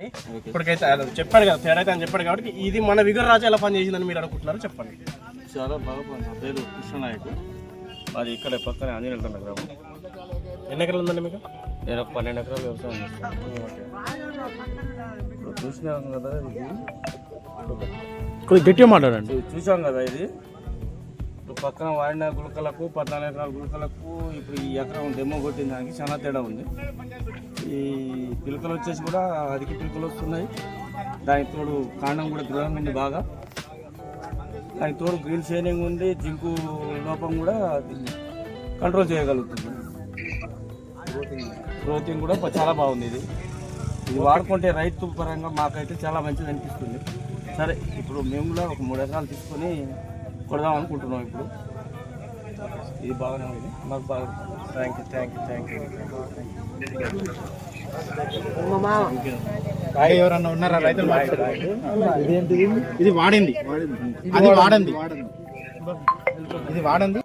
ఇప్పటికైతే చెప్పాడు కదా తేడా అని చెప్పాడు కాబట్టి ఇది మన విగర్ రాజు ఎలా పని చేసిందని మీరు అనుకుంటున్నారు? చెప్పండి. చాలా బాగా పని పేరు కృష్ణనాయకు. అది ఇక్కడ పక్కనే ఆంజనేయుల తండ గ్రామం ఎన్ని ఎకరాలు ఉందండి మీకు? నేను ఒక పన్నెండు ఎకరాలు వ్యవసాయం చేస్తాను చూసినాం కదా ఇది. గట్టిగా మాట్లాడండి. చూసాం కదా ఇది. ఇప్పుడు పక్కన వాడిన గులకలకు పద్నాలుగు ఎకరాల గులకలకు ఇప్పుడు ఈ ఎకరం డెమో కొట్టిన దానికి చాలా తేడా ఉంది. ఈ పిలకలు వచ్చేసి కూడా అధిక పిలకలు వస్తున్నాయి. దానికి తోడు కాండం కూడా దృఢంగా ఉంది బాగా. దానికి తోడు గ్రీన్ షైనింగ్ ఉంది జింకు లోపం కూడా కంట్రోల్ చేయగలుగుతుంది. గ్రోతింగ్ కూడా చాలా బాగుంది ఇది. ఇది వాడుకుంటే రైతు పరంగా మాకైతే చాలా మంచిది అనిపిస్తుంది. సరే ఇప్పుడు మేము కూడా ఒక మూడు ఎకరాలు తీసుకొని కొడదాం అనుకుంటున్నాం ఇప్పుడు. ఇది బాగానే ఉంది. మాకు బాగా thank you thank you thank you ఎవరన్నా ఉన్నారా? రైతులు ఇది వాడింది. అది వాడంది. ఇది వాడంది.